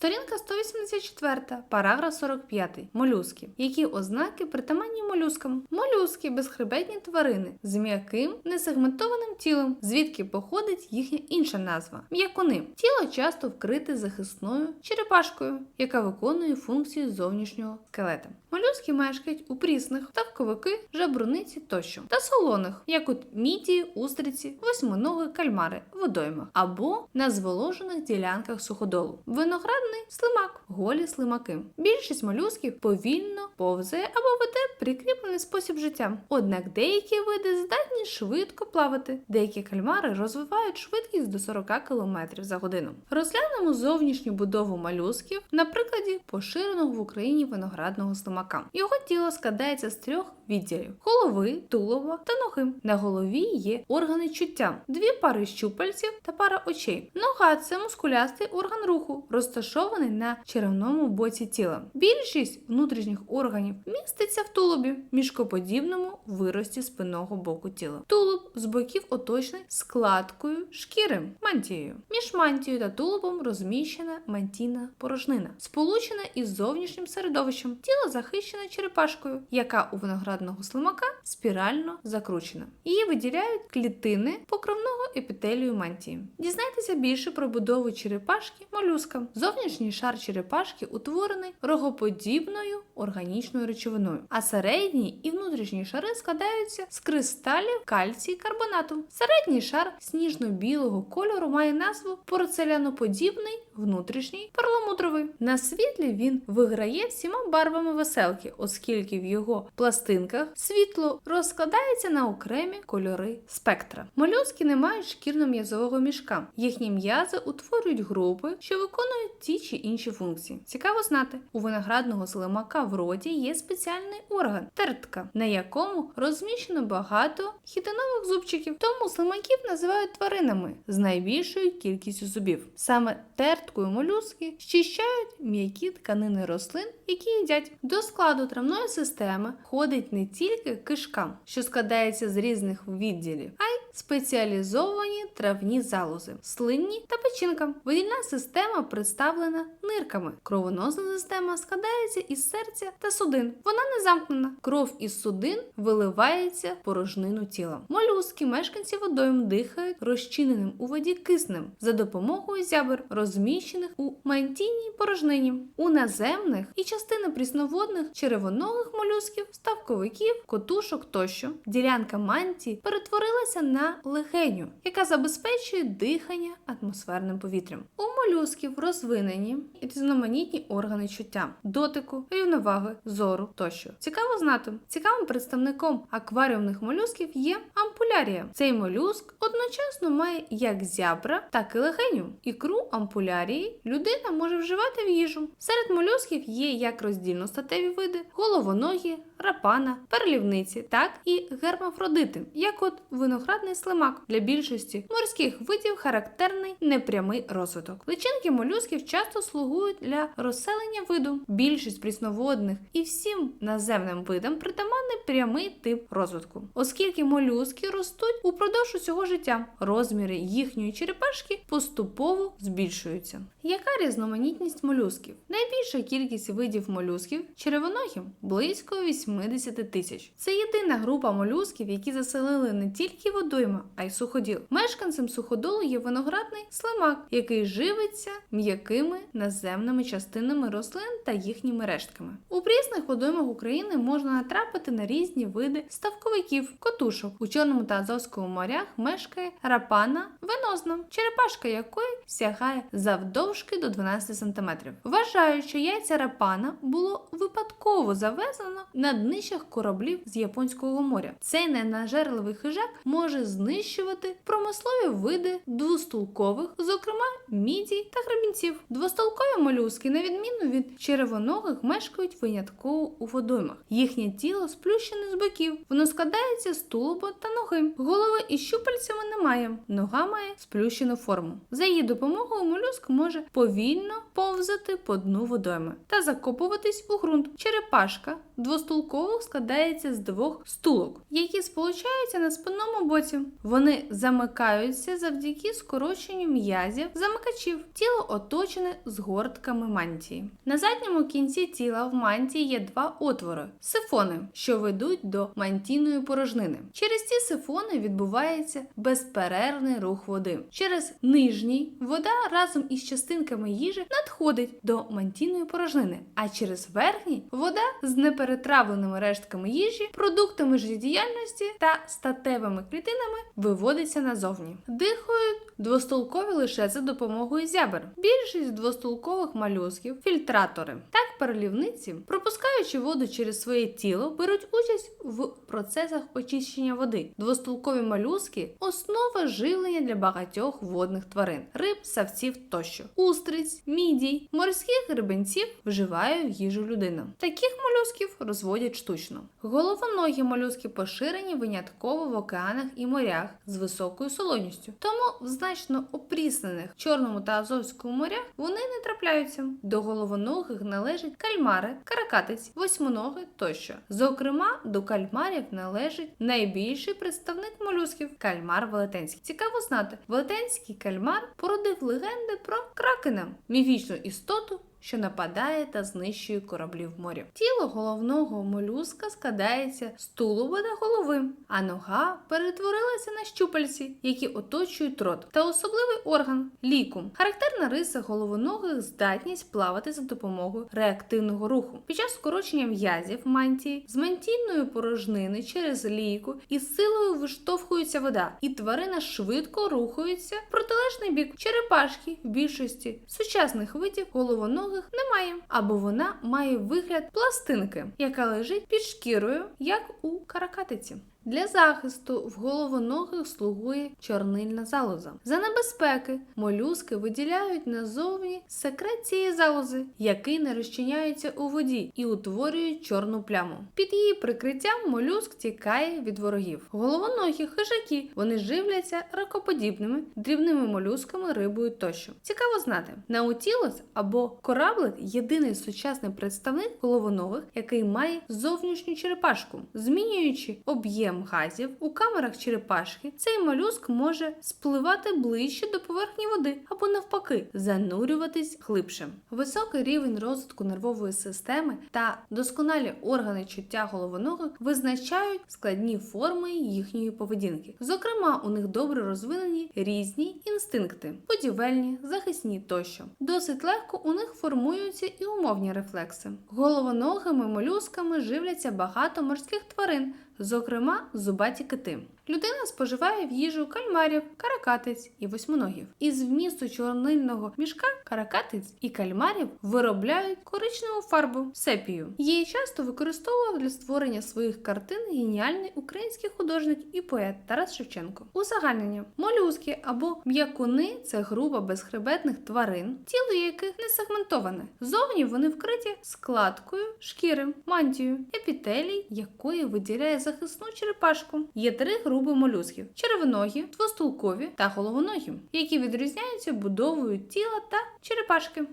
Сторінка 184, параграф 45. Молюски. Які ознаки притаманні молюскам? Молюски безхребетні тварини з м'яким несегментованим тілом, звідки походить їхня інша назва м'якуни. Тіло часто вкрите захисною черепашкою, яка виконує функцію зовнішнього скелета. Молюски мешкають у прісних, ставковики, жабруниці тощо та солоних, як от мідії, устриці, восьминоги, кальмари, водойма або на зволожених ділянках суходолу. Виноградний слимак, голі слимаки. Більшість молюсків повільно повзає або веде прикріплений спосіб життя. Однак деякі види здатні швидко плавати. Деякі кальмари розвивають швидкість до 40 км за годину. Розглянемо зовнішню будову молюсків на прикладі поширеного в Україні виноградного слимака. Його тіло складається з трьох відділів: голови, тулова та ноги. На голові є органи чуття, дві пари щупальців та пара очей. Нога це мускулястий орган руху, розташований на черевному боці тіла. Більшість внутрішніх органів міститься в тулубі, мішкоподібному вирості спинного боку тіла. Тулуб з боків оточений складкою шкіри мантією. Між мантією та тулубом розміщена мантійна порожнина, сполучена із зовнішнім середовищем. Тіло захищене черепашкою, яка у виноградного слимака спірально закручена. Її виділяють клітини покровного епітелію мантії. Дізнайтеся більше про будову черепашки молюска. Зовнішній шар черепашки утворений рогоподібною органічною речовиною, а середній і внутрішні шари складаються з кристалів кальцій карбонату. Середній шар сніжно-білого кольору має назву порцеляноподібний внутрішній перламутровий. На світлі він виграє всіма барвами веселки, оскільки в його пластинках світло розкладається на окремі кольори спектра. Молюски не мають шкірно-м'язового мішка. Їхні м'язи утворюють групи, що виконують ті чи інші функції. Цікаво знати, у виноградного слимака в роті є спеціальний орган тертка, на якому розміщено багато хітинових зубчиків. Тому слимаків називають тваринами з найбільшою кількістю зубів. Саме терткою молюски щищають м'які тканини рослин, які їдять. До складу травної системи входить не тільки кишка, що складається з різних відділів, а спеціалізовані травні залози, слинні та печінка. Видільна система представлена нирками. Кровоносна система складається із серця та судин. Вона не замкнена. Кров із судин виливається в порожнину тіла. Молюски, мешканці водойм дихають розчиненим у воді киснем за допомогою зябр, розміщених у мантійній порожнині. У наземних і частини прісноводних черевоногих молюсків, ставковиків, котушок тощо. Ділянка мантії перетворилася на легеню, яка забезпечує дихання атмосферним повітрям. У молюсків розвинені різноманітні органи чуття, дотику, рівноваги, зору тощо. Цікаво знати. Цікавим представником акваріумних молюсків є ампулярія. Цей молюск одночасно має як зябра, так і легеню. Ікру ампулярії людина може вживати в їжу. Серед молюсків є як роздільностатеві види, головоногі, рапана, перлівниці, так і гермафродити, як от виноградний слимак. Для більшості морських видів характерний непрямий розвиток. Личинки молюсків часто слугують для розселення виду. Більшість прісноводних і всім наземним видам притаманний прямий тип розвитку, оскільки молюски ростуть упродовж усього життя. Розміри їхньої черепашки поступово збільшуються. Яка різноманітність молюсків? Найбільша кількість видів молюсків черевоногі близько 80 тисяч. Це єдина група молюсків, які заселили не тільки водойми, а й суходіл. Мешканцем суходолу є виноградний слимак, який живиться м'якими наземними частинами рослин та їхніми рештками. У прісних водоймах України можна натрапити на різні види ставковиків, котушок. У Чорному та Азовському морях мешкає рапана венозна, черепашка якої сягає завдовжки до 12 см. Вважають, що яйця рапана було випадково завезено на днищах кораблів з Японського моря. Цей ненажерливий хижак може знищувати промислові види двостулкових, зокрема мідій та гребінців. Двостолкові молюски, на відміну від черевоногих, мешкають винятково у водоймах. Їхнє тіло сплющене з боків. Воно складається з тулуба та ноги. Голови із щупальцями немає. Нога має сплющену форму. За її допомогою молюск може повільно повзати по дну водойми та закопуватись у ґрунт. Черепашка двостулкових складається з двох стулок, які сполучаються на спинному боці. Рухаються. Вони замикаються завдяки скороченню м'язів замикачів. Тіло оточене згортками мантії. На задньому кінці тіла в мантії є два отвори сифони, що ведуть до мантійної порожнини. Через ці сифони відбувається безперервний рух води. Через нижній вода разом із частинками їжі надходить до мантійної порожнини, а через верхній вода з неперетравленими рештками їжі, продуктами життєдіяльності та статевими клітинами виводиться назовні. Дихають двостолкові лише за допомогою зябр. Більшість двостолкових молюсків фільтратори. Так перелівниці, пропускаючи воду через своє тіло, беруть участь в процесах очищення води. Двостолкові молюски основа живлення для багатьох водних тварин, риб, савців тощо. Устриць, мідій, морських грибенців вживає в їжу людина. Таких молюсків розводять штучно. Головоногі молюски поширені винятково в океанах і морях з високою солоністю. Тому в значно опріснених Чорному та Азовському морях вони не трапляються. До головоногих належать кальмари, каракатиць, восьминоги тощо. Зокрема, до кальмарів належить найбільший представник молюсків кальмар велетенський. Цікаво знати, велетенський кальмар породив легенди про кракена, міфічну істоту. Що нападає та знищує кораблі в морі. Тіло головного молюска складається з тулуба та голови, а нога перетворилася на щупальці, які оточують рот, та особливий орган лікум. Характерна риса головоногих здатність плавати за допомогою реактивного руху. Під час скорочення м'язів мантії з мантійної порожнини через лійку із силою виштовхується вода, і тварина швидко рухається в протилежний бік. Черепашки в більшості сучасних видів головоногих немає, або вона має вигляд пластинки, яка лежить під шкірою, як у каракатиці. Для захисту в головоногих слугує чорнильна залоза. За небезпеки молюски виділяють назовні секрет цієї залози, який не розчиняється у воді і утворюють чорну пляму. Під її прикриттям молюск тікає від ворогів. Головоногі хижаки вони живляться ракоподібними, дрібними молюсками, рибою тощо. Цікаво знати, наутілос або кораблик єдиний сучасний представник головоногих, який має зовнішню черепашку, змінюючи об'єм газів у камерах черепашки, цей молюск може спливати ближче до поверхні води або навпаки занурюватись глибше. Високий рівень розвитку нервової системи та досконалі органи чуття головоногих визначають складні форми їхньої поведінки. Зокрема, у них добре розвинені різні інстинкти, будівельні, захисні тощо. Досить легко у них формуються і умовні рефлекси. Головоногими молюсками живляться багато морських тварин зокрема зубаті кити. Людина споживає в їжу кальмарів, каракатиць і восьминогів. Із вмісту чорнильного мішка каракатиць і кальмарів виробляють коричневу фарбу сепію. Її часто використовував для створення своїх картин геніальний український художник і поет Тарас Шевченко. Узагальнення молюски або м'якуни це група безхребетних тварин, тіло яких не сегментоване. Зовні вони вкриті складкою шкіри, мантією, епітелій, якої виділяє захисну черепашку. Є три групи молюсків: черевоногі, двостулкові та головоногі, які відрізняються будовою тіла та черепашки.